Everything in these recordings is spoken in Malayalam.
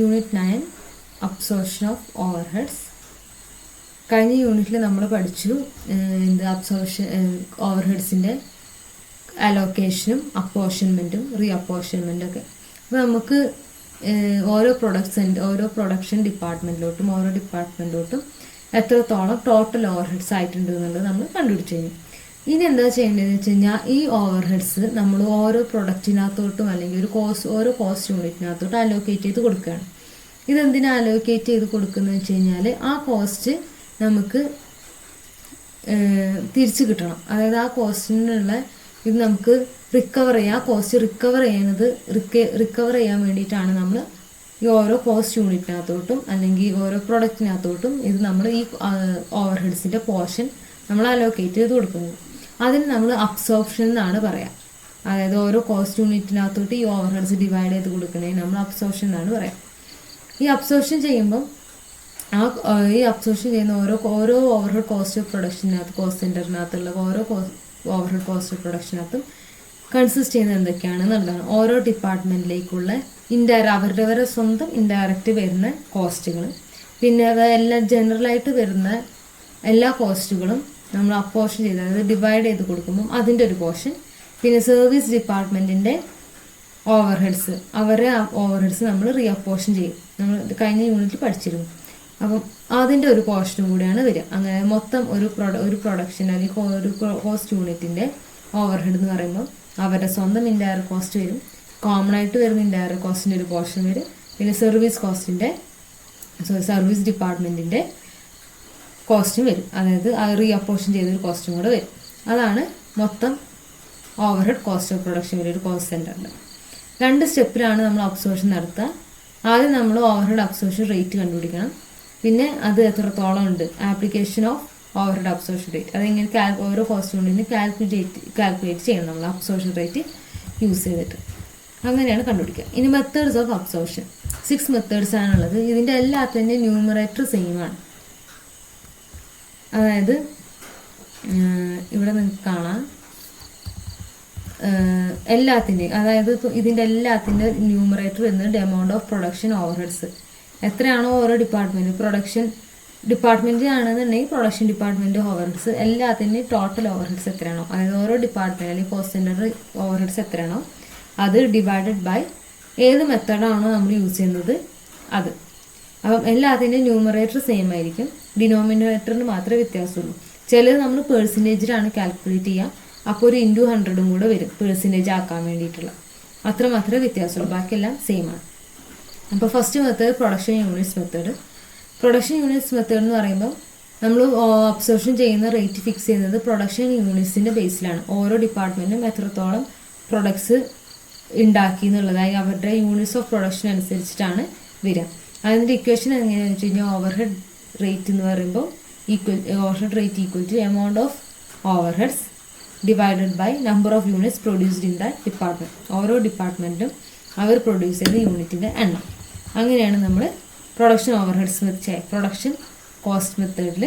Unit nine absorption of overheads കഴിഞ്ഞ യൂണിറ്റിൽ നമ്മൾ പഠിച്ചു എന്ത് അബ്സോർഷൻ ഓവർഹെഡ്സിന്റെ അലോക്കേഷനും അപ്പോർഷൻമെന്റും റീ അപ്പോർഷൻമെന്റും ഒക്കെ. അപ്പോൾ നമുക്ക് ഓരോ പ്രൊഡക്ട്സിന്റെ ഓരോ പ്രൊഡക്ഷൻ ഡിപ്പാർട്ട്മെന്റിലോട്ടും ഓരോ ഡിപ്പാർട്ട്മെന്റിലോട്ടും എത്രത്തോളം ടോട്ടൽ ഓവർഹെഡ്സ് ആയിട്ടുണ്ട് എന്നുള്ളത് നമ്മൾ കണ്ടുപിടിച്ച് കഴിഞ്ഞു. ഇനി എന്താ ചെയ്യേണ്ടതെന്ന് വെച്ച് കഴിഞ്ഞാൽ ഈ ഓവർഹെഡ്സ് നമ്മൾ ഓരോ പ്രൊഡക്റ്റിനകത്തോട്ടും അല്ലെങ്കിൽ ഒരു കോസ്റ്റ് ഓരോ കോസ്റ്റ് യൂണിറ്റിനകത്തോട്ട് അലോക്കേറ്റ് ചെയ്ത് കൊടുക്കുകയാണ്. ഇതെന്തിനാ അലോക്കേറ്റ് ചെയ്ത് കൊടുക്കുന്നത് വെച്ച് കഴിഞ്ഞാൽ ആ കോസ്റ്റ് നമുക്ക് തിരിച്ചു കിട്ടണം. അതായത് ആ കോസ്റ്റിനുള്ള ഇത് നമുക്ക് റിക്കവർ ചെയ്യാം. കോസ്റ്റ് റിക്കവർ ചെയ്യുന്നത് റിക്കവർ ചെയ്യാൻ വേണ്ടിയിട്ടാണ് നമ്മൾ ഈ ഓരോ കോസ്റ്റ് യൂണിറ്റിനകത്തോട്ടും അല്ലെങ്കിൽ ഓരോ പ്രൊഡക്റ്റിനകത്തോട്ടും ഇത് നമ്മൾ ഈ ഓവർഹെഡ്സിന്റെ പോർഷൻ നമ്മൾ അലോക്കേറ്റ് ചെയ്ത് കൊടുക്കുന്നത്. അതിന് നമ്മൾ അബ്സോർപ്ഷൻ എന്നാണ് പറയാം. അതായത് ഓരോ കോസ്റ്റ് യൂണിറ്റിനകത്തോട്ട് ഈ ഓവർഹെഡ്സ് ഡിവൈഡ് ചെയ്ത് കൊടുക്കണേ നമ്മൾ അബ്സോർപ്ഷൻ എന്നാണ് പറയാം. ഈ അബ്സോർപ്ഷൻ ചെയ്യുമ്പം ആ ഈ അബ്സോർപ്ഷൻ ചെയ്യുന്ന ഓരോ ഓരോ ഓവർഹെഡ് കോസ്റ്റ് ഓഫ് പ്രൊഡക്ഷനകത്ത് കോസ്റ്റ് സെന്ററിനകത്തുള്ള ഓരോ ഓവർഹെഡ് കോസ്റ്റ് ഓഫ് പ്രൊഡക്ഷനകത്തും കൺസിസ്റ്റ് ചെയ്യുന്നത് എന്തൊക്കെയാണെന്നുള്ളതാണ്. ഓരോ ഡിപ്പാർട്ട്മെന്റിലേക്കുള്ള ഇൻഡയറ അവരുടെ സ്വന്തം ഇൻഡയറക്റ്റ് വരുന്ന കോസ്റ്റുകൾ പിന്നെ എല്ലാ ജനറലായിട്ട് വരുന്ന എല്ലാ കോസ്റ്റുകളും നമ്മൾ ആ പോർഷൻ ചെയ്ത് അതായത് ഡിവൈഡ് ചെയ്ത് കൊടുക്കുമ്പം അതിന്റെ ഒരു പോർഷൻ പിന്നെ സർവീസ് ഡിപ്പാർട്ട്മെന്റിന്റെ ഓവർ ഹെഡ്സ് അവരെ ഓവർ ഹെഡ്സ് നമ്മൾ റീ അപ്പോർഷൻ ചെയ്യും. നമ്മൾ കഴിഞ്ഞ യൂണിറ്റിൽ പഠിച്ചിരുന്നു. അപ്പം അതിന്റെ ഒരു പോർഷനും കൂടിയാണ് വരിക. അങ്ങനെ മൊത്തം ഒരു പ്രൊഡ ഒരു പ്രൊഡക്ഷൻ അല്ലെങ്കിൽ ഒരു കോസ്റ്റ് യൂണിറ്റിന്റെ ഓവർ ഹെഡ് എന്ന് പറയുമ്പോൾ അവരുടെ സ്വന്തം ഇൻഡയർ കോസ്റ്റ് വരും. കോമൺ ആയിട്ട് വരുന്ന ഇൻഡയർ കോസ്റ്റിന്റെ ഒരു പോർഷൻ വരും. പിന്നെ സർവീസ് കോസ്റ്റിന്റെ സോറി സർവീസ് ഡിപ്പാർട്ട്മെന്റിന്റെ കോസ്റ്റും വരും. അതായത് റീ അപ്പോർഷൻ ചെയ്തൊരു കോസ്റ്റും കൂടെ വരും. അതാണ് മൊത്തം ഓവർഹെഡ് കോസ്റ്റ് ഓഫ് പ്രൊഡക്ഷൻ വരെ ഒരു കോസ്റ്റ് സെന്ററിൽ രണ്ട് സ്റ്റെപ്പിലാണ് നമ്മൾ അബ്സോർഷൻ നടത്തുക. ആദ്യം നമ്മൾ ഓവർഹെഡ് അബ്സോർഷൻ റേറ്റ് കണ്ടുപിടിക്കണം. പിന്നെ അത് എത്രത്തോളം ഉണ്ട്? Application of overhead absorption rate അതെങ്ങനെ കാൽ ഓരോ കോസ്റ്റ് കൊണ്ടിന് കാൽക്കുലേറ്റ് കാൽക്കുലേറ്റ് ചെയ്യണം നമ്മൾ അബ്സോർഷൻ റേറ്റ് യൂസ് ചെയ്തിട്ട്. അങ്ങനെയാണ് കണ്ടുപിടിക്കുക. ഇനി methods of absorption six methods ആണുള്ളത്. ഇതിന്റെ എല്ലാത്തിന്റെയും ന്യൂമറേറ്റർ സെയിം ആണ്. അതായത് ഇവിടെ നിങ്ങൾക്ക് കാണാം. എല്ലാത്തിന്റെയും അതായത് ഇതിന്റെ എല്ലാത്തിന്റെ ന്യൂമറേറ്റർ വരുന്നത് എമൗണ്ട് ഓഫ് പ്രൊഡക്ഷൻ ഓവർഹെഡ്സ് എത്രയാണോ ഓരോ ഡിപ്പാർട്ട്മെന്റ് പ്രൊഡക്ഷൻ ഡിപ്പാർട്ട്മെന്റ് ആണെന്നുണ്ടെങ്കിൽ പ്രൊഡക്ഷൻ ഡിപ്പാർട്ട്മെന്റ് ഓവർഹെഡ്സ് എല്ലാത്തിന്റെയും ടോട്ടൽ ഓവർഹെഡ്സ് എത്രയാണോ അതായത് ഓരോ ഡിപ്പാർട്ട്മെന്റ് അല്ലെങ്കിൽ കോസ്റ്റ് ഓവർഹെഡ്സ് എത്രയാണോ അത് ഡിവൈഡഡ് ബൈ ഏത് മെത്തേഡാണോ നമ്മൾ യൂസ് ചെയ്യുന്നത് അത്. അപ്പം എല്ലാത്തിന്റെയും ന്യൂമറേറ്റർ സെയിം ആയിരിക്കും. ഡിനോമിനേറ്ററിന് മാത്രമേ വ്യത്യാസമുള്ളൂ. ചിലത് നമ്മൾ പേഴ്സന്റേജിലാണ് കാൽക്കുലേറ്റ് ചെയ്യുക അപ്പോൾ ഒരു ഇന്റു ഹൺഡ്രഡും കൂടെ വരും പേഴ്സന്റേജ് ആക്കാൻ വേണ്ടിയിട്ടുള്ള. അത്ര മാത്രമേ വ്യത്യാസമുള്ളൂ. ബാക്കിയെല്ലാം സെയിം ആണ്. അപ്പോൾ first method production units method production units method എന്ന് പറയുമ്പോൾ നമ്മൾ ഒബ്സർവേഷൻ ചെയ്യുന്ന റേറ്റ് ഫിക്സ് ചെയ്യുന്നത് പ്രൊഡക്ഷൻ യൂണിറ്റ്സിന്റെ ബേസിലാണ് ഓരോ ഡിപ്പാർട്ട്മെന്റും എത്രത്തോളം പ്രൊഡക്ട്സ് ഉണ്ടാക്കി എന്നുള്ളതായി അവരുടെ യൂണിറ്റ്സ് ഓഫ് പ്രൊഡക്ഷൻ അനുസരിച്ചിട്ടാണ് വരിക. അതിന്റെ ഇക്വേഷൻ എങ്ങനെയാണെന്ന് വെച്ച് കഴിഞ്ഞാൽ ഓവർഹെഡ് റേറ്റ് എന്ന് പറയുമ്പോൾ equal overhead rate equal to amount of overheads divided by number of units produced in the department ഓരോ ഡിപ്പാർട്ട്മെന്റും അവർ പ്രൊഡ്യൂസ് ചെയ്ത യൂണിറ്റിന്റെ എണ്ണം. അങ്ങനെയാണ് നമ്മൾ പ്രൊഡക്ഷൻ ഓവർഹെഡ്സ് വെച്ച് പ്രൊഡക്ഷൻ കോസ്റ്റ് മെത്തേഡിൽ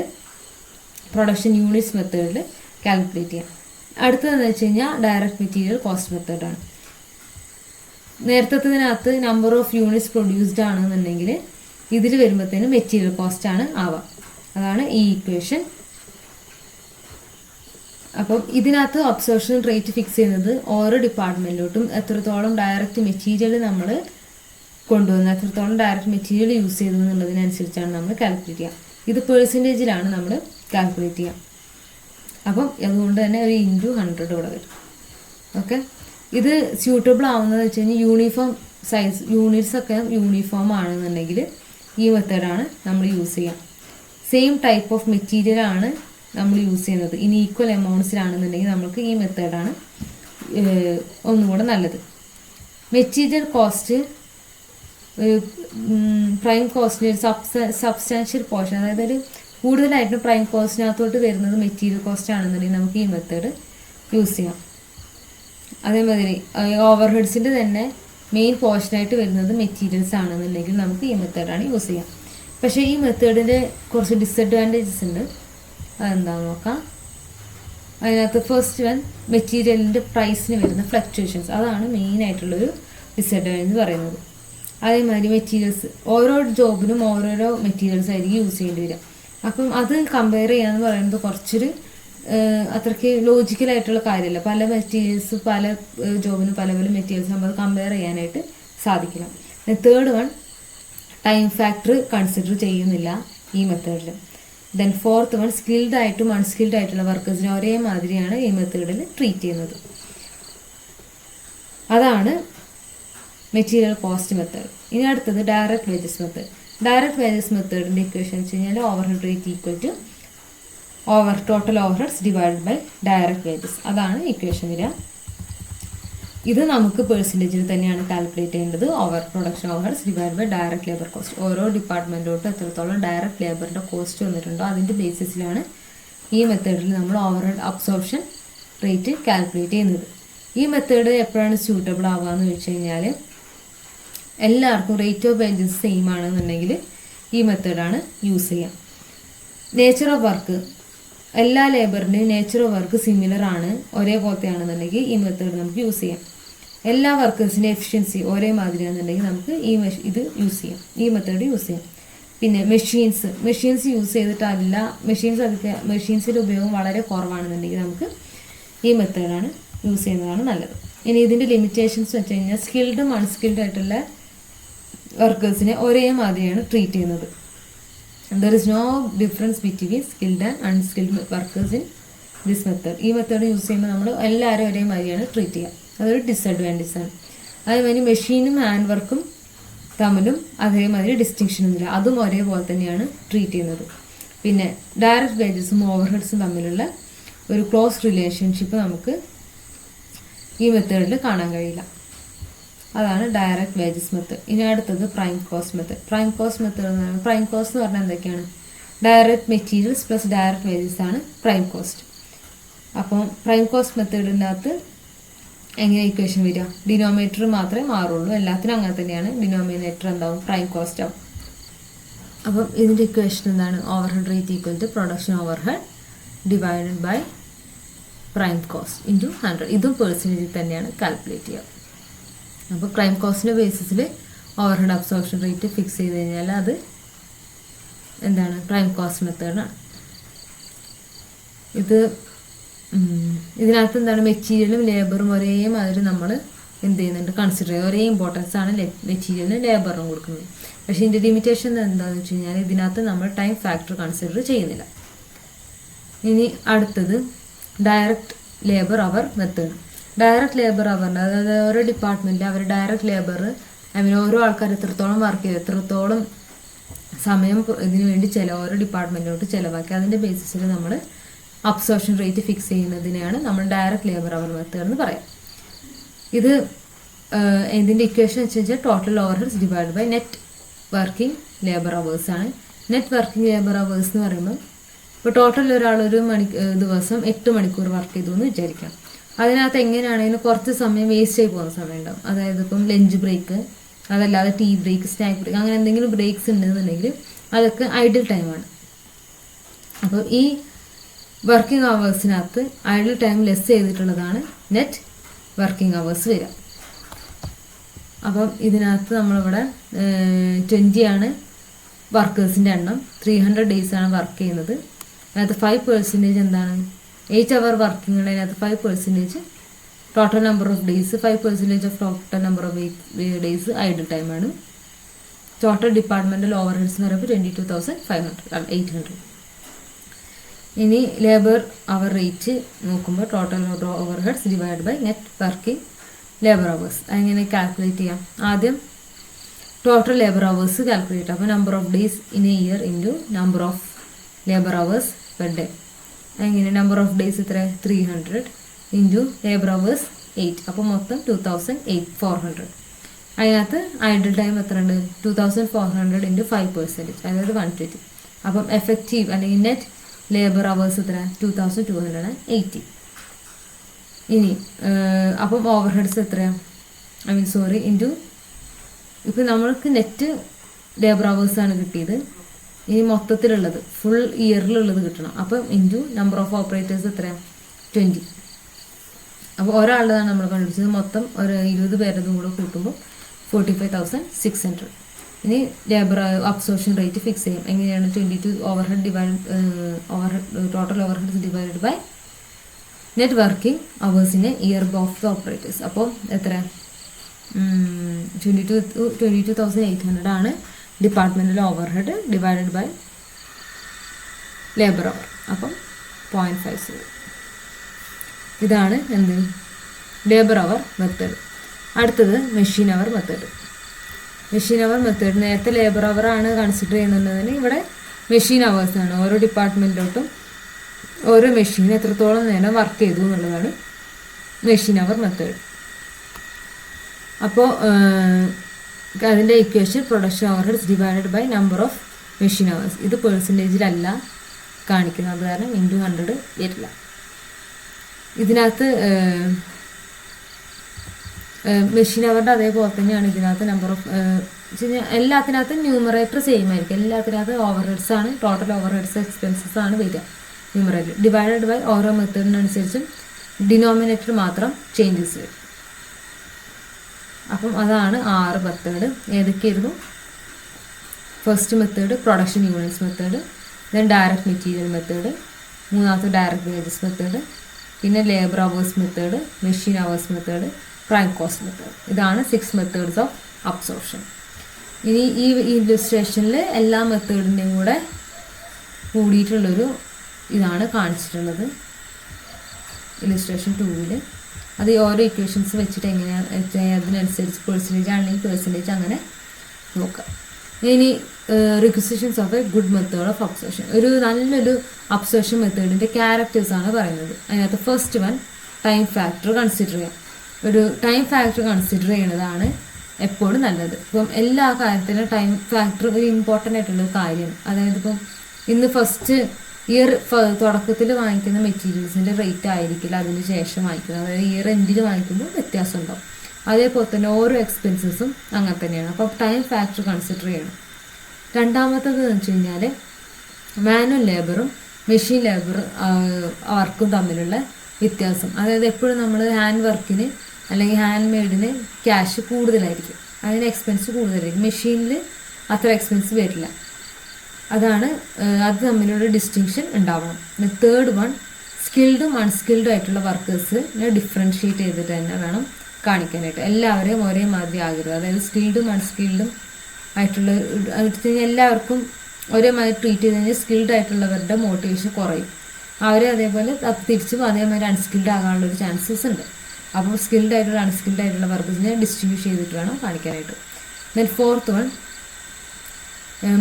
പ്രൊഡക്ഷൻ യൂണിറ്റ്സ് മെത്തേഡിൽ കാൽക്കുലേറ്റ് ചെയ്യാം. അടുത്തതെന്ന് വെച്ച് കഴിഞ്ഞാൽ ഡയറക്റ്റ് മെറ്റീരിയൽ കോസ്റ്റ് മെത്തേഡാണ് നേരത്തതിനകത്ത് നമ്പർ ഓഫ് യൂണിറ്റ്സ് പ്രൊഡ്യൂസ്ഡ് ആണെന്നുണ്ടെങ്കിൽ ഇതിൽ വരുമ്പോഴത്തേനും മെറ്റീരിയൽ കോസ്റ്റ് ആണ് ആവുക അതാണ് ഈ ഇക്വേഷൻ അപ്പം ഇതിനകത്ത് അബ്സോർഷൻ റേറ്റ് ഫിക്സ് ചെയ്യുന്നത് ഓരോ ഡിപ്പാർട്ട്മെന്റിലോട്ടും എത്രത്തോളം ഡയറക്റ്റ് മെറ്റീരിയൽ നമ്മൾ കൊണ്ടുവന്നത് എത്രത്തോളം ഡയറക്റ്റ് മെറ്റീരിയൽ യൂസ് ചെയ്തു എന്നുള്ളതിനനുസരിച്ചാണ് നമ്മൾ കാൽക്കുലേറ്റ് ചെയ്യുക ഇത് പേഴ്സന്റേജിലാണ് നമ്മൾ കാൽക്കുലേറ്റ് ചെയ്യുക അപ്പം അതുകൊണ്ട് തന്നെ ഒരു ഇന്റു ഹൺഡ്രഡ് ഇവിടെ വരും. ഓക്കെ ഇത് സ്യൂട്ടബിൾ ആവുന്നത് വെച്ച് കഴിഞ്ഞാൽ യൂണിഫോം സൈസ് യൂണിറ്റ്സ് ഒക്കെ യൂണിഫോം ആണെന്നുണ്ടെങ്കിൽ ഈ മെത്തേഡാണ് നമ്മൾ യൂസ് ചെയ്യുക സെയിം ടൈപ്പ് ഓഫ് മെറ്റീരിയൽ ആണ് നമ്മൾ യൂസ് ചെയ്യുന്നത്. ഇനി ഈക്വൽ എമൗണ്ട്സിലാണെന്നുണ്ടെങ്കിൽ നമുക്ക് ഈ മെത്തേഡാണ് ഒന്നുകൂടെ നല്ലത്. മെറ്റീരിയൽ കോസ്റ്റ് പ്രൈം കോസ്റ്റിന് ഒരു സബ്സ സബ്സ്റ്റാൻഷ്യൽ പോർഷൻ അതായത് ഒരു കൂടുതലായിട്ടും പ്രൈം കോസ്റ്റിനകത്തോട്ട് വരുന്നത് മെറ്റീരിയൽ കോസ്റ്റ് ആണെന്നുണ്ടെങ്കിൽ നമുക്ക് ഈ മെത്തേഡ് യൂസ് ചെയ്യാം. അതേമാതിരി ഓവർഹെഡ്സിന്റെ തന്നെ മെയിൻ പോർഷനായിട്ട് വരുന്നത് മെറ്റീരിയൽസ് ആണെന്നുണ്ടെങ്കിൽ നമുക്ക് ഈ മെത്തേഡാണ് യൂസ് ചെയ്യാം. പക്ഷേ ഈ മെത്തേഡിന്റെ കുറച്ച് ഡിസഡ്വാന്റേജസ് ഉണ്ട്. അതെന്താണെന്ന് നോക്കാം? അതിനകത്ത് ഫസ്റ്റ് വൺ മെറ്റീരിയലിന്റെ പ്രൈസിന് വരുന്ന ഫ്ലക്ച്വേഷൻസ് അതാണ് മെയിൻ ആയിട്ടുള്ളൊരു ഡിസഡ്വാന്റേജ് എന്ന് പറയുന്നത്. അതേമാതിരി മെറ്റീരിയൽസ് ഓരോ ജോബിനും ഓരോരോ മെറ്റീരിയൽസ് ആയിരിക്കും യൂസ് ചെയ്യേണ്ടി വരിക. അപ്പം അത് കമ്പയർ ചെയ്യാന്ന് പറയുന്നത് കുറച്ചൊരു അത്രയ്ക്ക് ലോജിക്കലായിട്ടുള്ള കാര്യമല്ല. പല മെറ്റീരിയൽസ് പല ജോബിന് പല പല മെറ്റീരിയൽസ് നമ്മൾ കമ്പയർ ചെയ്യാനായിട്ട് സാധിക്കില്ല third one time factor consider ചെയ്യുന്നില്ല ഈ മെത്തേഡിൽ ദെൻ ഫോർത്ത് വൺ സ്കിൽഡ് ആയിട്ടും അൺസ്കിൽഡ് ആയിട്ടുള്ള വർക്കേഴ്സിനെ ഒരേ മാതിരിയാണ് ഈ മെത്തേഡിൽ ട്രീറ്റ് ചെയ്യുന്നത്. അതാണ് മെറ്റീരിയൽ കോസ്റ്റ് മെത്തേഡ് ഇനി അടുത്തത് direct wages method direct wages മെത്തേഡിന്റെ equation വെച്ച് കഴിഞ്ഞാൽ overhead rate equal to over total overheads divide by direct wages അതാണ് ഇക്വേഷൻ വരിക. ഇത് നമുക്ക് പെർസെന്റേജിൽ തന്നെയാണ് കാൽക്കുലേറ്റ് ചെയ്യേണ്ടത്. Over production overheads divide by direct labour cost ഓരോ ഡിപ്പാർട്ട്മെന്റോട്ട് എത്രത്തോളം ഡയറക്റ്റ് ലേബറിന്റെ കോസ്റ്റ് വന്നിട്ടുണ്ടോ അതിന്റെ ബേസിസിലാണ് ഈ മെത്തേഡിൽ നമ്മൾ over head absorption rate calculate ചെയ്യുന്നത്. ഈ മെത്തേഡ് എപ്പോഴാണ് സ്യൂട്ടബിൾ ആവുക എന്ന് ചോദിച്ചു കഴിഞ്ഞാൽ എല്ലാവർക്കും റേറ്റ് ഓഫ് വേജസ് സെയിം ആണെന്നുണ്ടെങ്കിൽ ഈ മെത്തേഡാണ് യൂസ് ചെയ്യുക നേച്ചർ ഓഫ് വർക്ക് എല്ലാ ലേബറിന്റെയും നേച്ചർ വർക്ക് സിമിലർ ആണ് ഒരേപോലത്തെ ആണെന്നുണ്ടെങ്കിൽ ഈ മെത്തേഡ് നമുക്ക് യൂസ് ചെയ്യാം. എല്ലാ വർക്കേഴ്സിന്റെ എഫിഷ്യൻസി ഒരേ മാതിരിയാണെന്നുണ്ടെങ്കിൽ നമുക്ക് ഈ ഇത് യൂസ് ചെയ്യാം ഈ മെത്തേഡ് യൂസ് ചെയ്യാം. പിന്നെ മെഷീൻസ് മെഷീൻസ് യൂസ് ചെയ്തിട്ടല്ല മെഷീൻസ് അതൊക്കെ മെഷീൻസിന്റെ ഉപയോഗം വളരെ കുറവാണെന്നുണ്ടെങ്കിൽ നമുക്ക് ഈ മെത്തേഡാണ് യൂസ് ചെയ്യുന്നതാണ് നല്ലത്. ഇനി ഇതിന്റെ ലിമിറ്റേഷൻസ് വെച്ച് കഴിഞ്ഞാൽ സ്കിൽഡും അൺസ്കിൽഡ് ആയിട്ടുള്ള വർക്കേഴ്സിനെ ഒരേ മാതിരിയാണ് ട്രീറ്റ് ചെയ്യുന്നത്. There is no difference between skilled and unskilled workers in this method ഈ മെത്തേഡ് യൂസ് ചെയ്യുമ്പോൾ നമ്മൾ എല്ലാവരും ഒരേ മാതിരിയാണ് ട്രീറ്റ് ചെയ്യുക. അതൊരു ഡിസഡ്വാന്റേജ് ആണ്. അതേമാതിരി മെഷീനും ഹാൻഡ് വർക്കും തമ്മിലും അതേമാതിരി ഡിസ്റ്റിങ്ഷൻ ഒന്നുമില്ല. അതും ഒരേപോലെ തന്നെയാണ് ട്രീറ്റ് ചെയ്യുന്നത്. പിന്നെ ഡയറക്റ്റ് വേജസും ഓവർഹെഡ്സും തമ്മിലുള്ള ഒരു ക്ലോസ് റിലേഷൻഷിപ്പ് നമുക്ക് ഈ മെത്തേഡിൽ കാണാൻ കഴിയില്ല. അതാണ് ഡയറക്റ്റ് വേജസ് മെത്തേഡ് ഇനി അടുത്തത് prime cost method prime cost method എന്ന് പറയുന്നത് പ്രൈം കോസ്റ്റ് എന്ന് പറഞ്ഞാൽ എന്തൊക്കെയാണ്? Direct materials plus direct wages ആണ് പ്രൈം കോസ്റ്റ് അപ്പം പ്രൈം കോസ്റ്റ് മെത്തേഡിനകത്ത് എങ്ങനെ ഇക്വേഷൻ വരിക? ഡിനോമിനേറ്റർ മാത്രമേ മാറുള്ളൂ. എല്ലാത്തിനും അങ്ങനെ തന്നെയാണ്. ഡിനോമിനേറ്റർ എന്താവും? പ്രൈം കോസ്റ്റ് ആവും. അപ്പം ഇതിന്റെ ഇക്വേഷൻ എന്താണ്? Overhead rate equal to production overhead divided by prime cost into hundred ഇതും പെർസെന്റേജിൽ തന്നെയാണ് കാൽക്കുലേറ്റ് ചെയ്യുക. അപ്പോൾ ക്രൈം കോസ്റ്റിന്റെ ബേസിസിൽ ഓവർഹെഡ് അബ്സോർപ്ഷൻ റേറ്റ് ഫിക്സ് ചെയ്ത് കഴിഞ്ഞാൽ അത് എന്താണ്? പ്രൈം കോസ്റ്റ് മെത്തേഡാണ് ഇത് ഇതിനകത്ത് എന്താണ്? മെറ്റീരിയലും ലേബറും ഒരേ മാതിരി നമ്മൾ എന്ത് ചെയ്യുന്നുണ്ട്? കൺസിഡർ ചെയ്യുക. ഒരേ ഇമ്പോർട്ടൻസ് ആണ് മെറ്റീരിയലിനും ലേബറിനും കൊടുക്കുന്നത്. പക്ഷേ ഇതിന്റെ ലിമിറ്റേഷൻ എന്താണെന്ന് വെച്ച് കഴിഞ്ഞാൽ ഇതിനകത്ത് നമ്മൾ ടൈം ഫാക്ടർ കൺസിഡർ ചെയ്യുന്നില്ല. ഇനി അടുത്തത് direct labour hour method direct labour അവറിന്റെ അതായത് ഓരോ ഡിപ്പാർട്ട്മെന്റിൽ അവർ ഡയറക്ട് ലേബർ ഐ മീൻ ഓരോ ആൾക്കാർ എത്രത്തോളം വർക്ക് ചെയ്തു എത്രത്തോളം സമയം ഇതിനു വേണ്ടി ചില ഓരോ ഡിപ്പാർട്ട്മെന്റിലോട്ട് ചിലവാക്കി അതിന്റെ ബേസിസിൽ നമ്മൾ അബ്സോർഷൻ റേറ്റ് ഫിക്സ് ചെയ്യുന്നതിനെയാണ് നമ്മൾ ഡയറക്ട് ലേബർ അവർ മെത്തേഡ് എന്ന് പറയാം. ഇത് ഇതിന്റെ ഇക്വേഷൻ വെച്ച് കഴിഞ്ഞാൽ total overheads divide by net working labour hours ആണ്. നെറ്റ് വർക്കിംഗ് ലേബർ അവേഴ്സ് എന്ന് പറയുമ്പോൾ ഇപ്പോൾ ടോട്ടൽ ഒരാൾ ഒരു മണി ദിവസം എട്ട് മണിക്കൂർ വർക്ക് ചെയ്തു എന്ന് വിചാരിക്കാം. അതിനകത്ത് എങ്ങനെയാണെങ്കിലും കുറച്ച് സമയം വേസ്റ്റ് ആയി പോകുന്ന സമയം ഉണ്ടാവും അതായത് ഇപ്പം ലഞ്ച് ബ്രേക്ക് അതല്ലാതെ ടീ ബ്രേക്ക് സ്നാക്ക് ബ്രേക്ക് അങ്ങനെ എന്തെങ്കിലും ബ്രേക്ക്സ് ഉണ്ടെന്നുണ്ടെങ്കിൽ അതൊക്കെ ഐഡിൽ ടൈമാണ് അപ്പോൾ ഈ വർക്കിംഗ് അവേഴ്സിനകത്ത് ഐഡിൽ ടൈം ലെസ് ചെയ്തിട്ടുള്ളതാണ് നെറ്റ് വർക്കിംഗ് അവേഴ്സ് വരിക. അപ്പം ഇതിനകത്ത് നമ്മളിവിടെ ട്വന്റി ആണ് വർക്കേഴ്സിന്റെ എണ്ണം. ത്രീ ഹൺഡ്രഡ് ഡേയ്സാണ് വർക്ക് ചെയ്യുന്നത്. അതിനകത്ത് ഫൈവ് പെർസെന്റേജ് എന്താണ്? എയ്റ്റ് അവർ വർക്കിംഗ് അതിനകത്ത് five percentage total number of days five percentage of total number of days idle ടൈമാണ് ടോട്ടൽ ഡിപ്പാർട്ട്മെന്റൽ ഓവർ ഹെഡ്സ് എന്ന് പറയുമ്പോൾ twenty two thousand five hundred eight hundred ഇനി ലേബർ അവർ റേറ്റ് നോക്കുമ്പോൾ total overheads divide by net working labour hours എങ്ങനെ കാൽക്കുലേറ്റ് ചെയ്യാം? ആദ്യം ടോട്ടൽ ലേബർ അവേഴ്സ് കാൽക്കുലേറ്റ് അപ്പോൾ number of days in a year into number of labour hours per day എങ്ങനെ നമ്പർ ഓഫ് ഡേയ്സ് ഇത്ര? Three hundred into labour hours eight അപ്പോൾ മൊത്തം two thousand eight four hundred അതിനകത്ത് ഐഡിൽ ടൈം എത്ര ഉണ്ട് two thousand four hundred into five percentage അതായത് വൺ ട്വന്റി അപ്പം എഫക്റ്റീവ് അല്ലെങ്കിൽ നെറ്റ് ലേബർ അവേഴ്സ് ഇത്ര two thousand two hundred eighty ഇനി അപ്പം ഓവർ ഹെഡ്സ് എത്രയാണ് ഐ മീൻ സോറി ഇന്റു ഇപ്പം നമ്മൾക്ക് നെറ്റ് ലേബർ അവേഴ്സാണ് കിട്ടിയത് ഇനി മൊത്തത്തിലുള്ളത് ഫുൾ ഇയറിലുള്ളത് കിട്ടണം. അപ്പം ഇന്റു നമ്പർ ഓഫ് ഓപ്പറേറ്റേഴ്സ് എത്രയാണ് ട്വന്റി അപ്പോൾ ഒരാളുടേതാണ് നമ്മൾ കണ്ടുപിടിച്ചത്. മൊത്തം ഒരു ഇരുപത് പേരുടെ കൂടെ കൂട്ടുമ്പോൾ forty five thousand six hundred ഇനി ലേബർ അബ്സോർഷൻ റേറ്റ് ഫിക്സ് ചെയ്യും. എങ്ങനെയാണ് twenty two overhead divide over total overhead divide by net working അവേഴ്സിന് year of operators അപ്പോൾ എത്ര twenty two twenty two thousand eight hundred ആണ്. ഡിപ്പാർട്ട്മെന്റിലെ overhead divided by labour hour അപ്പം പോയിന്റ് ഫൈവ് സീറോ ഇതാണ് എന്ത്? ലേബർ അവർ മെത്തേഡ് അടുത്തത് machine hour method machine hour method നേരത്തെ ലേബർ അവർ ആണ് കൺസിഡർ ചെയ്യുന്നുണ്ടെങ്കിൽ ഇവിടെ മെഷീൻ അവേഴ്സാണ് ഓരോ ഡിപ്പാർട്ട്മെന്റിലോട്ടും ഓരോ മെഷീൻ എത്രത്തോളം നേരം വർക്ക് ചെയ്തു എന്നുള്ളതാണ് മെഷീൻ അവർ മെത്തേഡ് അപ്പോൾ അതിന്റെ equation production overheads divided by number of machine hours ഇത് പേഴ്സന്റേജിലല്ല കാണിക്കുന്നത്. കാരണം ഇന്റു ഹൺഡ്രഡ് വരില്ല. ഇതിനകത്ത് മെഷീൻ അവരുടെ അതേപോലെ തന്നെയാണ് ഇതിനകത്ത് നമ്പർ ഓഫ് എല്ലാത്തിനകത്ത് ന്യൂമറേറ്റർ സെയിം ആയിരിക്കും. എല്ലാത്തിനകത്ത് ഓവർ ഹെഡ്സ് ആണ് ടോട്ടൽ ഓവർ ഹെഡ്സ് എക്സ്പെൻസസ് ആണ് വരിക ന്യൂമറേറ്റർ ഡിവൈഡഡ് ബൈ ഓരോ മെത്തേഡിനനുസരിച്ചും ഡിനോമിനേറ്റർ മാത്രം ചേഞ്ചസ് വരും. അപ്പം അതാണ് ആറ് method ഏതൊക്കെയായിരുന്നു? First method production units method then direct material method മൂന്നാമത്തെ ഡയറക്റ്റ് വേജസ് മെത്തേഡ് പിന്നെ labour hours method machine hours method prime cost method ഇതാണ് സിക്സ് മെത്തേഡ്സ് ഓഫ് അബ്സോർപ്ഷൻ ഇനി ഈ ഇൻഡസ്ട്രേഷനിൽ എല്ലാ മെത്തേഡിന്റെയും കൂടെ കൂടിയിട്ടുള്ളൊരു ഇതാണ് കാണിച്ചിട്ടുള്ളത്. ഇലിസ്ട്രേഷൻ ടൂവിൽ അത് ഓരോ ഇക്വേഷൻസ് വെച്ചിട്ട് എങ്ങനെയാണ് അതിനനുസരിച്ച് പേഴ്സന്റേജ് ആണെങ്കിൽ പേഴ്സന്റേജ് അങ്ങനെ നോക്കാം. ഇനി requisitions of a good method of absorption ഒരു നല്ലൊരു അബ്സർഷൻ മെത്തേഡിന്റെ ആണ് പറയുന്നത്. അതിനകത്ത് first one time factor consider ചെയ്യാം. ഒരു ടൈം ഫാക്ടർ കൺസിഡർ ചെയ്യുന്നതാണ് എപ്പോഴും നല്ലത്. ഇപ്പം എല്ലാ കാര്യത്തിലും ടൈം ഫാക്ടർ ഒരു ഇമ്പോർട്ടന്റ് ആയിട്ടുള്ള കാര്യമാണ് അതായത് ഇപ്പം ഇന്ന് ഫസ്റ്റ് ഇയർ തുടക്കത്തിൽ വാങ്ങിക്കുന്ന മെറ്റീരിയൽസിന്റെ റേറ്റ് ആയിരിക്കില്ല അതിന് ശേഷം വാങ്ങിക്കുന്നത്. അതായത് ഇയർ എൻഡിൽ വാങ്ങിക്കുമ്പോൾ വ്യത്യാസം ഉണ്ടാവും അതേപോലെ തന്നെ ഓരോ എക്സ്പെൻസസും അങ്ങനെ തന്നെയാണ്. അപ്പോൾ ടൈം ഫാക്ടർ കൺസിഡർ ചെയ്യണം. രണ്ടാമത്തത് എന്ന് വെച്ച് കഴിഞ്ഞാൽ മാനുവൽ ലേബറും മെഷീൻ ലേബർ വർക്കും തമ്മിലുള്ള വ്യത്യാസം. അതായത് എപ്പോഴും നമ്മൾ ഹാൻഡ് വർക്കിന് അല്ലെങ്കിൽ ഹാൻഡ് മെയ്ഡിന് ക്യാഷ് കൂടുതലായിരിക്കും. അതിന് എക്സ്പെൻസ് കൂടുതലായിരിക്കും. മെഷീനിൽ അത്ര എക്സ്പെൻസ് വരില്ല. അതാണ് അത് തമ്മിലുള്ള ഡിസ്റ്റിങ്ഷൻ ഉണ്ടാവണം. തേർഡ് വൺ സ്കിൽഡും അൺസ്കിൽഡും ആയിട്ടുള്ള വർക്കേഴ്സിനെ ഡിഫറൻഷിയേറ്റ് ചെയ്തിട്ട് തന്നെ വേണം കാണിക്കാനായിട്ട്. എല്ലാവരെയും ഒരേ മാതിരി ആകരുത്. അതായത് സ്കിൽഡും അൺസ്കിൽഡും ആയിട്ടുള്ള എല്ലാവർക്കും ഒരേ മാതിരി ട്രീറ്റ് ചെയ്ത് കഴിഞ്ഞാൽ സ്കിൽഡ് ആയിട്ടുള്ളവരുടെ മോട്ടിവേഷൻ കുറയും. അവരെ അതേപോലെ തിരിച്ചും അതേമാതിരി അൺസ്കിൽഡ് ആകാനുള്ള ഒരു ചാൻസസ് ഉണ്ട്. അപ്പോൾ സ്കിൽഡ് ആയിട്ടുള്ള അൺസ്കിൽഡ് ആയിട്ടുള്ള വർക്കേഴ്സിനെ ഡിസ്ട്രിബ്യൂട്ട് ചെയ്തിട്ട് വേണം കാണിക്കാനായിട്ട്. Then fourth one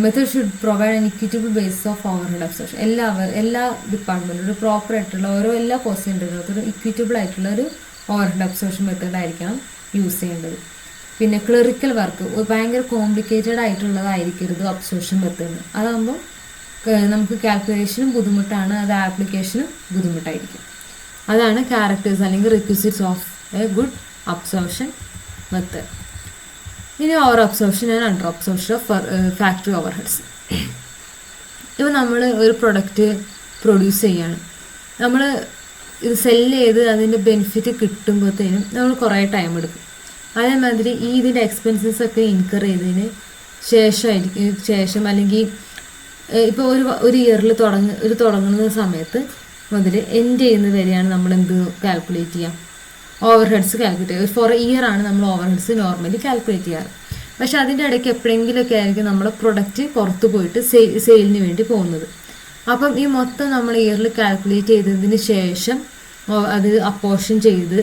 method should provide an equitable base of overhead absorption എല്ലാ എല്ലാ ഡിപ്പാർട്ട്മെന്റും ഒരു പ്രോപ്പർ ആയിട്ടുള്ള ഓരോ എല്ലാ സെന്ററുകൾക്കും ഒരു ഇക്വിറ്റബിൾ ആയിട്ടുള്ള ഒരു ഓവർ ഹെഡ് അബ്സോർഷൻ മെത്തേഡ് ആയിരിക്കണം യൂസ് ചെയ്യേണ്ടത്. പിന്നെ ക്ലറിക്കൽ വർക്ക് ഭയങ്കര കോംപ്ലിക്കേറ്റഡ് ആയിട്ടുള്ളതായിരിക്കരുത് അബ്സോർഷൻ മെത്തേഡ് അതാകുമ്പോൾ നമുക്ക് കാൽക്കുലേഷനും ബുദ്ധിമുട്ടാണ് അത് ആപ്ലിക്കേഷനും ബുദ്ധിമുട്ടായിരിക്കും. അതാണ് ക്യാരക്ടേഴ്സ് അല്ലെങ്കിൽ requisites of a good absorption method ഇനി over absorption and under absorption of factory overheads ഇപ്പോൾ നമ്മൾ ഒരു പ്രൊഡക്റ്റ് പ്രൊഡ്യൂസ് ചെയ്യാണ്. നമ്മൾ ഇത് സെല്ല് ചെയ്ത് അതിന്റെ ബെനിഫിറ്റ് കിട്ടുമ്പോഴത്തേനും നമ്മൾ കുറേ ടൈം എടുക്കും. അതേമാതിരി ഈ ഇതിന്റെ എക്സ്പെൻസസ് ഒക്കെ ഇൻകർ ചെയ്തതിന് ശേഷമായിരിക്കും ശേഷം അല്ലെങ്കിൽ ഇപ്പോൾ ഒരു ഒരു ഇയറിൽ തുടങ്ങ ഒരു തുടങ്ങുന്ന സമയത്ത് മുതൽ എൻഡ് ചെയ്യുന്നത് വരെയാണ് നമ്മൾ എന്ത് കാൽക്കുലേറ്റ് ചെയ്യുക over heads calculate for year ആണ് നമ്മൾ ഓവർ ഹെഡ്സ് നോർമലി കാൽക്കുലേറ്റ് ചെയ്യാറ്. പക്ഷെ അതിന്റെ ഇടയ്ക്ക് എപ്പോഴെങ്കിലുമൊക്കെ ആയിരിക്കും നമ്മൾ പ്രൊഡക്റ്റ് പുറത്ത് പോയിട്ട് സെയിലിന് വേണ്ടി പോകുന്നത്. അപ്പം ഈ മൊത്തം നമ്മൾ ഇയറിൽ കാൽക്കുലേറ്റ് ചെയ്തതിന് ശേഷം അത് അപ്പോർഷൻ ചെയ്ത്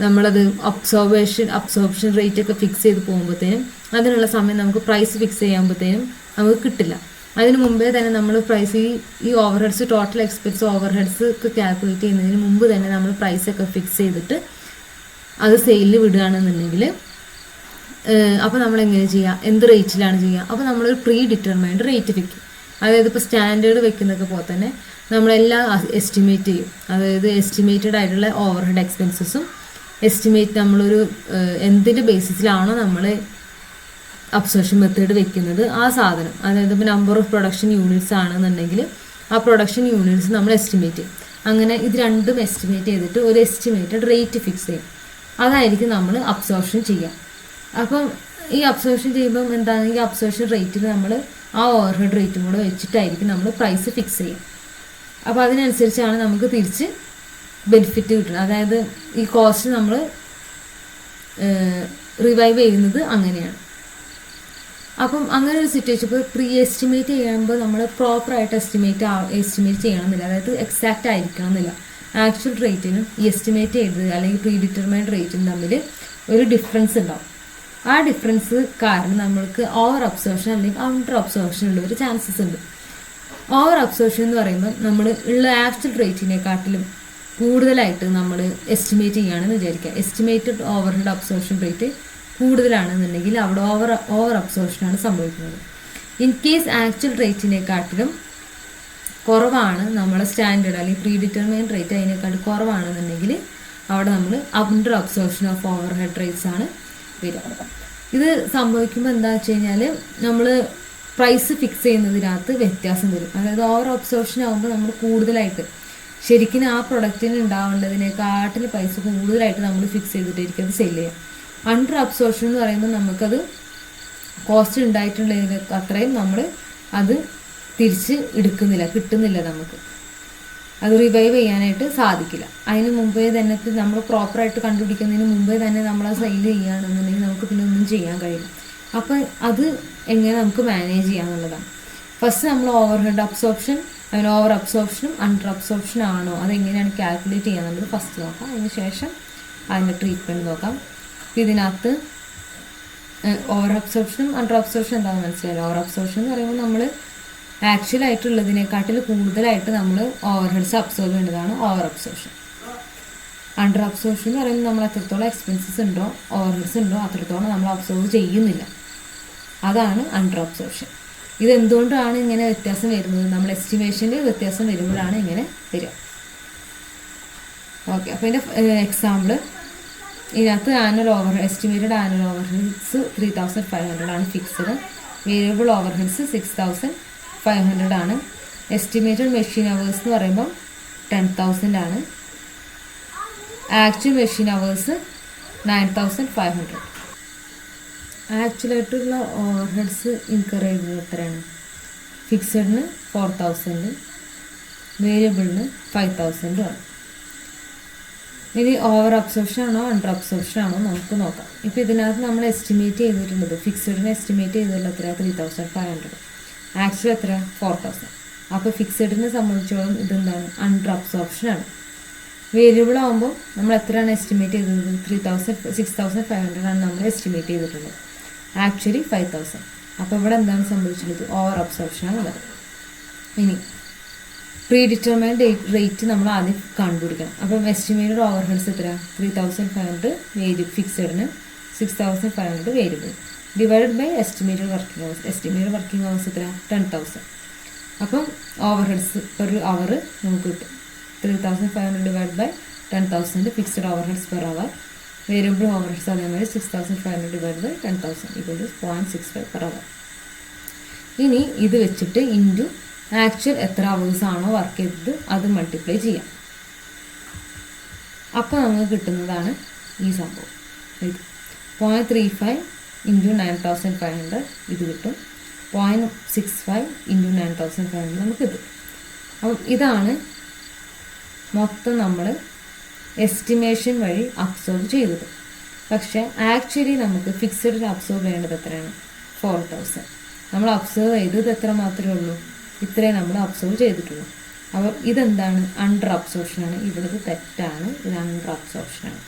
നമ്മളത് അബ്സോർവേഷൻ അബ്സോർപ്ഷൻ റേറ്റ് ഒക്കെ ഫിക്സ് ചെയ്ത് പോകുമ്പോഴത്തേനും അതിനുള്ള സമയം നമുക്ക് പ്രൈസ് ഫിക്സ് ചെയ്യുമ്പോഴത്തേനും നമുക്ക് കിട്ടില്ല. അതിന് മുമ്പേ തന്നെ നമ്മൾ പ്രൈസ് ഈ ഈ over heads total expense over heads ഒക്കെ കാൽക്കുലേറ്റ് ചെയ്യുന്നതിന് മുമ്പ് തന്നെ നമ്മൾ പ്രൈസ് ഒക്കെ ഫിക്സ് ചെയ്തിട്ട് അത് സെയിലിൽ വിടുകയാണെന്നുണ്ടെങ്കിൽ അപ്പോൾ നമ്മൾ എങ്ങനെ ചെയ്യുക എന്ത് റേറ്റിലാണ് ചെയ്യുക അപ്പോൾ നമ്മളൊരു പ്രീ ഡിറ്റർമൈൻഡ് റേറ്റ് വെക്കും. അതായത് ഇപ്പോൾ സ്റ്റാൻഡേർഡ് വെക്കുന്നതൊക്കെ പോലെ തന്നെ നമ്മളെല്ലാം എസ്റ്റിമേറ്റ് ചെയ്യും. അതായത് എസ്റ്റിമേറ്റഡ് ആയിട്ടുള്ള ഓവർ ഹെഡ് എക്സ്പെൻസസും എസ്റ്റിമേറ്റ് നമ്മളൊരു എന്തിന്റെ ബേസിസിലാണോ നമ്മൾ അബ്സോർഷൻ മെത്തേഡ് വെക്കുന്നത് ആ സാധനം. അതായത് ഇപ്പോൾ നമ്പർ ഓഫ് പ്രൊഡക്ഷൻ യൂണിറ്റ്സ് ആണെന്നുണ്ടെങ്കിൽ ആ പ്രൊഡക്ഷൻ യൂണിറ്റ്സ് നമ്മൾ എസ്റ്റിമേറ്റ് ചെയ്യും. അങ്ങനെ ഇത് രണ്ടും എസ്റ്റിമേറ്റ് ചെയ്തിട്ട് ഒരു എസ്റ്റിമേറ്റഡ് റേറ്റ് ഫിക്സ് ചെയ്യും. അതായിരിക്കും നമ്മൾ അബ്സോർഷൻ ചെയ്യുക. അപ്പം ഈ അബ്സോർഷൻ ചെയ്യുമ്പം എന്താണെങ്കിൽ അബ്സോർഷൻ റേറ്റിൽ നമ്മൾ ആ ഓവർഹെഡ് റേറ്റും കൂടെ വെച്ചിട്ടായിരിക്കും നമ്മൾ പ്രൈസ് ഫിക്സ് ചെയ്യുക. അപ്പോൾ അതിനനുസരിച്ചാണ് നമുക്ക് തിരിച്ച് ബെനിഫിറ്റ് കിട്ടുന്നത്. അതായത് ഈ കോസ്റ്റ് നമ്മൾ റിവൈവ് ചെയ്യുന്നത് അങ്ങനെയാണ്. അപ്പം അങ്ങനെ ഒരു സിറ്റുവേഷൻ ഇപ്പോൾ പ്രീ എസ്റ്റിമേറ്റ് ചെയ്യുമ്പോൾ നമ്മൾ പ്രോപ്പറായിട്ട് എസ്റ്റിമേറ്റ് എസ്റ്റിമേറ്റ് ചെയ്യണമെന്നില്ല. അതായത് എക്സാക്റ്റ് ആയിരിക്കണം എന്നില്ല ആക്ച്വൽ റേറ്റിനും ഈ എസ്റ്റിമേറ്റ് ചെയ്തത് അല്ലെങ്കിൽ പ്രീ ഡിറ്റർമൈൻഡ് റേറ്റും തമ്മിൽ ഒരു ഡിഫറൻസ് ഉണ്ടാവും. ആ ഡിഫറൻസ് കാരണം നമ്മൾക്ക് ഓവർ അബ്സോർഷൻ അല്ലെങ്കിൽ അണ്ടർ അബ്സോർഷൻ ഉള്ള ഒരു ചാൻസസ് ഉണ്ട്. ഓവർ അബ്സോർഷൻ എന്ന് പറയുമ്പോൾ നമ്മൾ ഉള്ള ആക്ച്വൽ റേറ്റിനെക്കാട്ടിലും കൂടുതലായിട്ട് നമ്മൾ എസ്റ്റിമേറ്റ് ചെയ്യുകയാണെന്ന് വിചാരിക്കുക. എസ്റ്റിമേറ്റഡ് ഓവർഹെഡ് അബ്സോർഷൻ റേറ്റ് കൂടുതലാണെന്നുണ്ടെങ്കിൽ അവിടെ ഓവർ ഓവർ അബ്സോർഷനാണ് സംഭവിക്കുന്നത്. ഇൻ കേസ് ആക്ച്വൽ റേറ്റിനെക്കാട്ടിലും കുറവാണ് നമ്മളെ സ്റ്റാൻഡേർഡ് അല്ലെങ്കിൽ പ്രീ ഡിറ്റർമൈൻ റേറ്റ് അതിനെക്കാട്ടും കുറവാണെന്നുണ്ടെങ്കിൽ അവിടെ നമ്മൾ under absorption of overhead rates ആണ് വരിക. ഇത് സംഭവിക്കുമ്പോൾ എന്താ വെച്ച് കഴിഞ്ഞാൽ നമ്മൾ പ്രൈസ് ഫിക്സ് ചെയ്യുന്നതിനകത്ത് വ്യത്യാസം വരും. അതായത് ഓവർ ഒബ്സോർഷൻ ആകുമ്പോൾ നമ്മൾ കൂടുതലായിട്ട് ശരിക്കും ആ പ്രൊഡക്റ്റിന് ഉണ്ടാവേണ്ടതിനെക്കാട്ടിൽ പൈസ കൂടുതലായിട്ട് നമ്മൾ ഫിക്സ് ചെയ്തിട്ടായിരിക്കും അത് സെൽ ചെയ്യുക. അണ്ടർ അബ്സോർഷൻ എന്ന് പറയുമ്പോൾ നമുക്കത് കോസ്റ്റ് ഉണ്ടായിട്ടുള്ള അത്രയും നമ്മൾ അത് തിരിച്ച് എടുക്കുന്നില്ല കിട്ടുന്നില്ല നമുക്ക്. അത് റിവൈവ് ചെയ്യാനായിട്ട് സാധിക്കില്ല. അതിന് മുമ്പേ തന്നെ നമ്മൾ പ്രോപ്പറായിട്ട് കണ്ടുപിടിക്കുന്നതിന് മുമ്പേ തന്നെ നമ്മൾ ആ സെയിൽ ചെയ്യുകയാണെന്നുണ്ടെങ്കിൽ നമുക്ക് പിന്നെ ഒന്നും ചെയ്യാൻ കഴിയില്ല. അപ്പം അത് എങ്ങനെ നമുക്ക് മാനേജ് ചെയ്യാന്നുള്ളതാണ് ഫസ്റ്റ് നമ്മൾ ഓവർ ഹെഡ് അബ്സോർപ്ഷൻ അതിന് ഓവർ അബ്സോർപ്ഷനും അണ്ടർ അബ്സോർപ്ഷൻ ആണോ? അതെങ്ങനെയാണ് കാൽക്കുലേറ്റ് ചെയ്യാന്നുള്ളത് ഫസ്റ്റ് നോക്കാം. അതിന് ശേഷം അതിന്റെ ട്രീറ്റ്മെന്റ് നോക്കാം. ഇതിനകത്ത് ഓവർ അബ്സോർപ്ഷനും അണ്ടർ അബ്സോർപ്ഷൻ എന്താണെന്ന് മനസ്സിലായില്ല? ഓവർ അബ്സോർപ്ഷൻ എന്ന് പറയുമ്പോൾ നമ്മൾ ആക്ച്വൽ ആയിട്ടുള്ളതിനെക്കാട്ടിൽ കൂടുതലായിട്ട് നമ്മൾ ഓവർ ഹെഡ്സ് അബ്സോർബ് ചെയ്യേണ്ടതാണ് ഓവർ അബ്സോർപ്ഷൻ അണ്ടർ അബ്സോർപ്ഷൻ എന്ന് പറയുമ്പോൾ നമ്മൾ എത്രത്തോളം എക്സ്പെൻസസ് ഉണ്ടോ ഓവർ ഹെഡ്സ് ഉണ്ടോ അത്രത്തോളം നമ്മൾ അബ്സോർബ് ചെയ്യുന്നില്ല. അതാണ് അണ്ടർ അബ്സോർപ്ഷൻ ഇത് എന്തുകൊണ്ടാണ് ഇങ്ങനെ വ്യത്യാസം വരുന്നത്? നമ്മൾ എസ്റ്റിമേഷനിൽ വ്യത്യാസം വരുമ്പോഴാണ് ഇങ്ങനെ വരിക. ഓക്കെ അപ്പോൾ ഇതിന്റെ എക്സാമ്പിൾ ഇതിനകത്ത് annual over estimated annual overheads three thousand five hundred ആണ് fixed variable overheads six thousand five hundred ആണ്. എസ്റ്റിമേറ്റഡ് മെഷീൻ അവേഴ്സ് എന്ന് പറയുമ്പം ടെൻ തൗസൻഡ് ആണ്. Actual machine hours nine thousand five hundred ആക്ച്വലായിട്ടുള്ള over heads incur ചെയ്യുന്നത് എത്രയാണ്? ഫിക്സഡിന് ഫോർ തൗസൻഡ് വേരിയബിളിന് ഫൈവ് തൗസൻഡും ആണ്. ഇനി ഓവർ അബ്സോർപ്ഷൻ ആണോ അണ്ടർ അബ്സോർപ്ഷൻ ആണോ നമുക്ക് നോക്കാം. ഇപ്പോൾ ഇതിനകത്ത് നമ്മൾ എസ്റ്റിമേറ്റ് ചെയ്തിട്ടുള്ളത് ഫിക്സഡിന് എസ്റ്റിമേറ്റ് ചെയ്തിട്ടുള്ള എത്ര three thousand five hundred actual എത്ര ഫോർ തൗസൻഡ് അപ്പോൾ ഫിക്സഡിനെ സംബന്ധിച്ചോളം ഇതെന്താണ്? അണ്ടർ അബ്സോർപ്ഷൻ ആണ്. വേരിയബിൾ ആകുമ്പോൾ നമ്മൾ എത്രയാണ് എസ്റ്റിമേറ്റ് ചെയ്തത്? Three thousand six thousand five hundred ആണ് നമ്മൾ എസ്റ്റിമേറ്റ് ചെയ്തിട്ടുള്ളത്. ആക്ച്വലി ഫൈവ് തൗസൻഡ് അപ്പോൾ ഇവിടെ എന്താണ് സംഭവിച്ചിട്ടുള്ളത്? ഓവർ അബ്സോർപ്ഷൻ ആണ് ഉള്ളത് ഇനി പ്രീ ഡിറ്റർമൈൻഡ് റേറ്റ് നമ്മൾ ആദ്യം കണ്ടുപിടിക്കണം. അപ്പം എസ്റ്റിമേറ്റഡ് ഓവർ ഹെഡ്സ് എത്ര three thousand five hundred very ഫിക്സഡിന് six thousand five hundred variable divided by estimated working hours estimated working hours എത്ര ടെൻ തൗസൻഡ് അപ്പം ഓവർ ഹെഡ്സ് പെർ അവർ നമുക്ക് കിട്ടും. Three thousand five hundred divide by ten thousand fixed overheads per hour variable overheads അതേമാതിരി six thousand five hundred divide by ten thousand ഇപ്പോൾ point six five per hour ഇനി ഇത് വെച്ചിട്ട് ഇന്റു ആക്ച്വൽ എത്ര അവേഴ്സ് ആണോ വർക്ക് ചെയ്തത് അത് മൾട്ടിപ്ലൈ ചെയ്യാം. അപ്പോൾ നമുക്ക് കിട്ടുന്നതാണ് ഈ സംഭവം. ഇത് point three five into nine thousand five hundred ഇത് കിട്ടും. Point six five into nine thousand five hundred നമുക്ക് കിട്ടും. അപ്പം ഇതാണ് മൊത്തം നമ്മൾ എസ്റ്റിമേഷൻ വഴി അബ്സോർവ് ചെയ്തത്. പക്ഷേ ആക്ച്വലി നമുക്ക് ഫിക്സഡിൽ അബ്സോർവ് ചെയ്യേണ്ടത് എത്രയാണ്? ഫോർ തൗസൻഡ് നമ്മൾ അബ്സർവ് ചെയ്തത് എത്ര മാത്രമേ ഉള്ളൂ? ഇത്രയും നമ്മൾ അബ്സോർവ് ചെയ്തിട്ടുള്ളൂ. അപ്പോൾ ഇതെന്താണ്? അണ്ടർ അബ്സോർപ്ഷനാണ് ഇവിടുത്തെ തെറ്റാണ്. ഇത് അണ്ടർ അബ്സോർപ്ഷനാണ്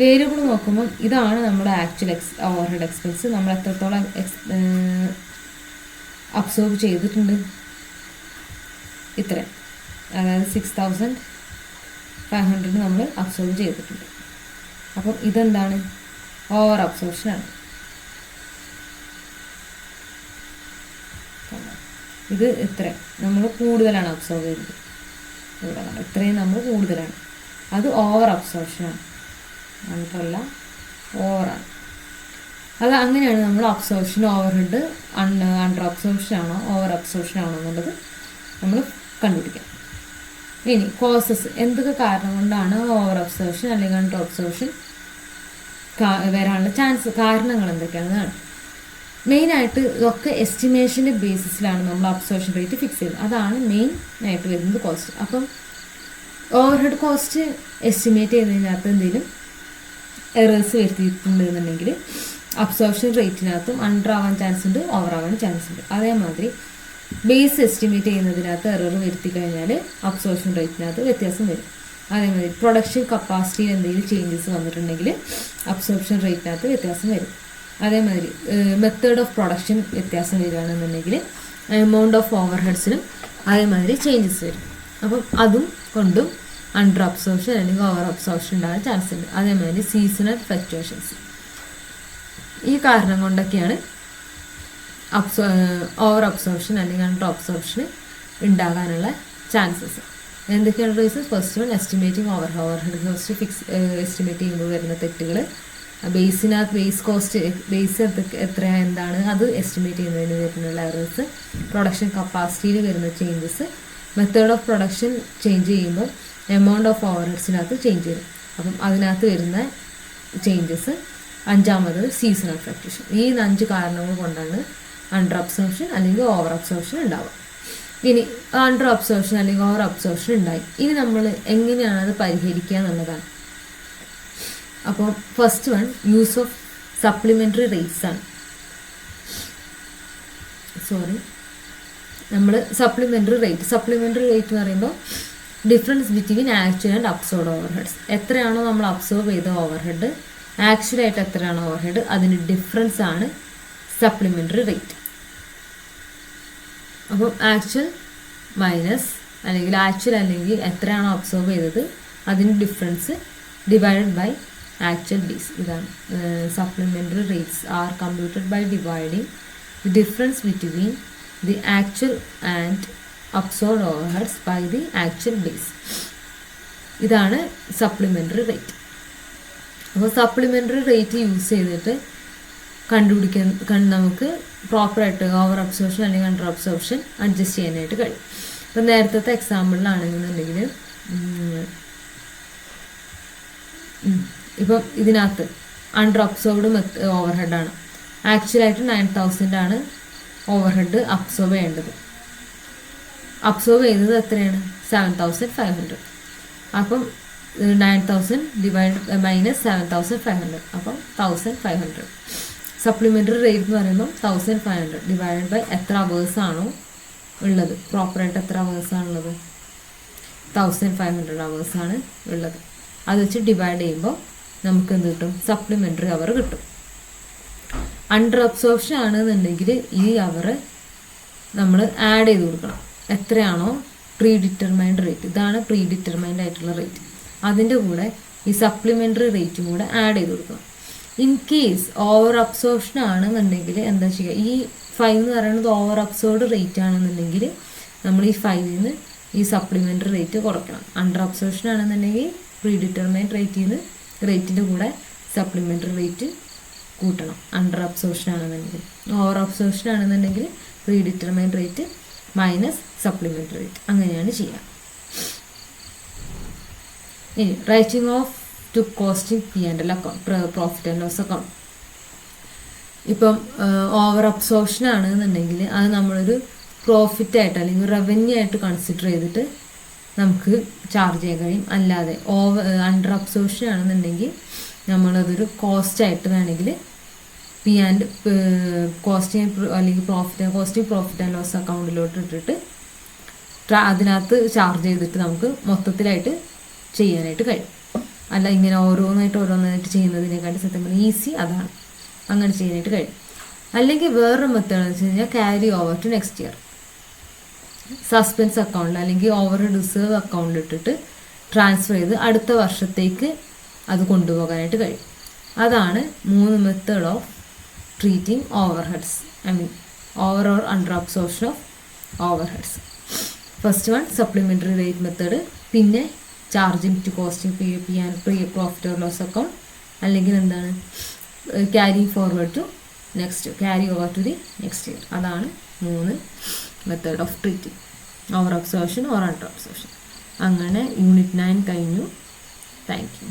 വേരിയബിൾ നോക്കുമ്പോൾ ഇതാണ് നമ്മുടെ actual X over head expense നമ്മൾ എത്രത്തോളം എക്സ് അബ്സോർവ് ചെയ്തിട്ടുണ്ട്? ഇത്രയും അതായത് സിക്സ് തൗസൻഡ് ഫൈവ് ഹൺഡ്രഡ് നമ്മൾ അബ്സോർവ് ചെയ്തിട്ടുണ്ട്. അപ്പം ഇതെന്താണ്? ഓവർ അബ്സോർപ്ഷനാണ് ഇത് ഇത്ര. നമ്മൾ കൂടുതലാണ് അബ്സോർവ് ചെയ്തത് ഇവിടെ ഇത്രയും നമ്മൾ കൂടുതലാണ്. അത് ഓവർ അബ്സോർപ്ഷനാണ് അണ്ടറല്ല ഓവറാണ് അത് അങ്ങനെയാണ് നമ്മൾ absorption over head under absorption ആണോ ഓവർ അബ്സോർപ്ഷൻ ആണോ എന്നുള്ളത് നമ്മൾ കണ്ടുപിടിക്കാം. ഇനി കോസസ് എന്തൊക്കെ കാരണം കൊണ്ടാണ് ഓവർ അബ്സോർപ്ഷൻ അല്ലെങ്കിൽ അണ്ടർ അബ്സോർപ്ഷൻ വരാനുള്ള ചാൻസ് കാരണങ്ങൾ എന്തൊക്കെയാണെന്നാണ് മെയിനായിട്ട് ഇതൊക്കെ എസ്റ്റിമേഷന്റെ ബേസിസിലാണ് നമ്മൾ അബ്സോർഷൻ റേറ്റ് ഫിക്സ് ചെയ്യുന്നത്. അതാണ് മെയിൻ ആയിട്ട് വരുന്നത് കോസ്റ്റ് അപ്പം ഓവർഹെഡ് കോസ്റ്റ് എസ്റ്റിമേറ്റ് ചെയ്യുന്നതിനകത്ത് എന്തെങ്കിലും എറേഴ്സ് വരുത്തിയിട്ടുണ്ട് എന്നുണ്ടെങ്കിൽ അബ്സോർഷൻ റേറ്റിനകത്തും അണ്ടർ ആവാൻ ചാൻസ് ഉണ്ട് ഓവർ ആവാൻ ചാൻസ് ഉണ്ട്. അതേമാതിരി ബേസ് എസ്റ്റിമേറ്റ് ചെയ്യുന്നതിനകത്ത് എറർ വരുത്തി കഴിഞ്ഞാൽ അബ്സോർഷൻ റേറ്റിനകത്ത് വ്യത്യാസം വരും. അതേമാതിരി പ്രൊഡക്ഷൻ കപ്പാസിറ്റിയിൽ എന്തെങ്കിലും ചേഞ്ചസ് വന്നിട്ടുണ്ടെങ്കിൽ അബ്സോർപ്ഷൻ റേറ്റിനകത്ത് വ്യത്യാസം വരും. അതേമാതിരി മെത്തേഡ് ഓഫ് പ്രൊഡക്ഷൻ വ്യത്യാസം വരികയാണെന്നുണ്ടെങ്കിൽ എമൗണ്ട് ഓഫ് ഓവർ ഹെഡ്സിനും അതേമാതിരി ചേഞ്ചസ് വരും. അപ്പം അതും കൊണ്ടും അണ്ടർ അബ്സോർപ്ഷൻ അല്ലെങ്കിൽ ഓവർ അബ്സോർപ്ഷൻ ഉണ്ടാകാൻ ചാൻസ് ഉണ്ട്. അതേമാതിരി സീസണൽ ഫ്ലക്ച്വേഷൻസ് ഈ കാരണം കൊണ്ടൊക്കെയാണ് അബ്സോ ഓവർ അബ്സോർപ്ഷൻ അല്ലെങ്കിൽ അണ്ടർ അബ്സോർപ്ഷൻ ഉണ്ടാകാനുള്ള ചാൻസസ് എന്തൊക്കെയാണ് reason first one estimating over overhead first fix estimate ചെയ്യുമ്പോൾ വരുന്ന തെറ്റുകൾ ബേസിനകത്ത് ബേസ് കോസ്റ്റ് ബേസ് എത്ര എന്താണ് അത് എസ്റ്റിമേറ്റ് ചെയ്യുന്നതിന് വരുന്നുള്ള എറേഴ്സ് പ്രൊഡക്ഷൻ കപ്പാസിറ്റിയിൽ വരുന്ന changes method of production change ചെയ്യുമ്പോൾ എമൗണ്ട് ഓഫ് ഓവർഹെഡ്സിനകത്ത് ചേഞ്ച് വരും അപ്പം അതിനകത്ത് വരുന്ന ചേഞ്ചസ് അഞ്ചാമത് സീസണൽ ഫ്ലക്ച്വേഷൻ ഈ അഞ്ച് കാരണങ്ങൾ കൊണ്ടാണ് അണ്ടർ അബ്സോർപ്ഷൻ അല്ലെങ്കിൽ ഓവർ അബ്സോർപ്ഷൻ ഉണ്ടാവുക. ഇനി അണ്ടർ അബ്സോർപ്ഷൻ അല്ലെങ്കിൽ ഓവർ അബ്സോർപ്ഷൻ ഉണ്ടായി. ഇനി നമ്മൾ എങ്ങനെയാണ് അത് പരിഹരിക്കുക എന്നുള്ളതാണ്. അപ്പോൾ first one use of supplementary rates ആണ്. സോറി നമ്മൾ സപ്ലിമെന്ററി റേറ്റ് സപ്ലിമെന്ററി റേറ്റ് എന്ന് പറയുമ്പോൾ difference between actual and absorbed over heads എത്രയാണോ നമ്മൾ അബ്സോർവ് ചെയ്ത ഓവർ ഹെഡ് ആക്ച്വലായിട്ട് എത്രയാണോ ഓവർ ഹെഡ് അതിന് ഡിഫറൻസ് ആണ് സപ്ലിമെന്ററി റേറ്റ് അപ്പം ആക്ച്വൽ മൈനസ് അല്ലെങ്കിൽ ആക്ച്വൽ അല്ലെങ്കിൽ എത്രയാണോ അബ്സോർവ് ചെയ്തത് അതിന് ഡിഫറൻസ് ഡിവൈഡഡ് ബൈ ആക്ച്വൽ ഡീസ് ഇതാണ് supplementary rates are computed by dividing the difference between the actual and absorbed overheads by the actual base ഇതാണ് സപ്ലിമെന്ററി റേറ്റ് അപ്പോൾ സപ്ലിമെന്ററി റേറ്റ് യൂസ് ചെയ്തിട്ട് കണ്ടുപിടിക്കാൻ നമുക്ക് പ്രോപ്പറായിട്ട് ഓവർ അബ്സോർപ്ഷൻ അല്ലെങ്കിൽ അണ്ടർ അബ്സോർപ്ഷൻ അഡ്ജസ്റ്റ് ചെയ്യാനായിട്ട് കഴിയും. ഇപ്പം നേരത്തെ എക്സാമ്പിളിലാണെന്നുണ്ടെങ്കിൽ ഇപ്പം ഇതിനകത്ത് അണ്ടർ അബ്സോർബ്ഡ് മെത്ത് ഓവർ ഹെഡാണ് ആക്ച്വലായിട്ട് നയൻ തൗസൻഡ് ആണ് ഓവർ ഹെഡ് അബ്സോർബ് ചെയ്യേണ്ടത്. അബ്സോർബ് ചെയ്തത് എത്രയാണ്? സെവൻ തൗസൻഡ് ഫൈവ് ഹൺഡ്രഡ് അപ്പം nine thousand divide minus seven thousand five hundred അപ്പം thousand five hundred supplementary rate എന്ന് പറയുമ്പോൾ thousand five hundred divide by എത്ര അവേഴ്സ് ആണോ ഉള്ളത്? പ്രോപ്പറായിട്ട് എത്ര അവേഴ്സ് ആണുള്ളത് തൗസൻഡ് ഫൈവ് ഹൺഡ്രഡ് അവേഴ്സ് ആണ് ഉള്ളത്. അത് വെച്ച് ഡിവൈഡ് ചെയ്യുമ്പോൾ നമുക്ക് എന്ത് കിട്ടും? സപ്ലിമെന്ററി അവർ കിട്ടും. അണ്ടർ അബ്സോർപ്ഷൻ ആണെന്നുണ്ടെങ്കിൽ ഈ അവർ നമ്മൾ ആഡ് ചെയ്ത് കൊടുക്കണം. എത്രയാണോ? പ്രീ ഡിറ്റർമൈൻഡ് റേറ്റ് ഇതാണ് പ്രീ ഡിറ്റർമൈൻഡ് ആയിട്ടുള്ള റേറ്റ് അതിന്റെ കൂടെ ഈ സപ്ലിമെന്ററി റേറ്റും കൂടെ ആഡ് ചെയ്ത് കൊടുക്കണം. ഇൻ കേസ് ഓവർ അബ്സോർപ്ഷൻ ആണെന്നുണ്ടെങ്കിൽ എന്താ ചെയ്യുക? ഈ ഫൈവ് എന്ന് പറയുന്നത് ഓവർ അബ്സോർഡ് റേറ്റ് ആണെന്നുണ്ടെങ്കിൽ നമ്മൾ ഈ ഫൈവിൽ നിന്ന് ഈ സപ്ലിമെന്ററി റേറ്റ് കുറയ്ക്കണം. അണ്ടർ അബ്സോർപ്ഷൻ ആണെന്നുണ്ടെങ്കിൽ പ്രീ ഡിറ്റർമൈൻഡ് റേറ്റിൽ നിന്ന് റേറ്റിന്റെ കൂടെ സപ്ലിമെന്ററി റേറ്റ് കൂട്ടണം. അണ്ടർ അബ്സോർഷൻ ആണെന്നുണ്ടെങ്കിൽ. ഓവർ അബ്സോർഷൻ ആണെന്നുണ്ടെങ്കിൽ pre rate minus supplementary rate അങ്ങനെയാണ് ചെയ്യുക. ഇനി writing off to costing P and L account profit and loss account ഇപ്പം ഓവർ അബ്സോർഷൻ ആണെന്നുണ്ടെങ്കിൽ അത് നമ്മളൊരു പ്രോഫിറ്റ് ആയിട്ട് അല്ലെങ്കിൽ റവന്യൂ ആയിട്ട് കൺസിഡർ ചെയ്തിട്ട് നമുക്ക് ചാർജ് ചെയ്യാൻ കഴിയും. അല്ലാതെ ഓവർ അണ്ടർ അബ്സോർപ്ഷൻ ആണെന്നുണ്ടെങ്കിൽ നമ്മളതൊരു കോസ്റ്റ് ആയിട്ട് വേണമെങ്കിൽ പി ആൻഡ് കോസ്റ്റ് അല്ലെങ്കിൽ profit cost profit and loss അക്കൗണ്ടിലോട്ട് ഇട്ടിട്ട് അതിനകത്ത് ചാർജ് ചെയ്തിട്ട് നമുക്ക് മൊത്തത്തിലായിട്ട് ചെയ്യാനായിട്ട് കഴിയും. അല്ല ഇങ്ങനെ ഓരോന്നായിട്ട് ഓരോന്നായിട്ട് ചെയ്യുന്നതിനെക്കാട്ടി സത്യം പറഞ്ഞാൽ ഈസി അതാണ്. അങ്ങനെ ചെയ്യാനായിട്ട് കഴിയും. അല്ലെങ്കിൽ വേറൊരു മെത്തേഡ് എന്ന് വെച്ച് കഴിഞ്ഞാൽ carry over to next year suspense അക്കൗണ്ടിൽ അല്ലെങ്കിൽ ഓവർ റിസേർവ് അക്കൗണ്ടിൽ ഇട്ടിട്ട് ട്രാൻസ്ഫർ ചെയ്ത് അടുത്ത വർഷത്തേക്ക് അത് കൊണ്ടുപോകാനായിട്ട് കഴിയും. അതാണ് മൂന്ന് method of treating overheads I mean over or under absorption of overheads first one supplementary rate method പിന്നെ charging to costing P P and pre profit or loss account അല്ലെങ്കിൽ എന്താണ്? Carry forward to next carry over to the next year അതാണ് മൂന്ന് method of treating over observation or under observation അങ്ങനെ യൂണിറ്റ് നയൻ കഴിഞ്ഞു. Thank you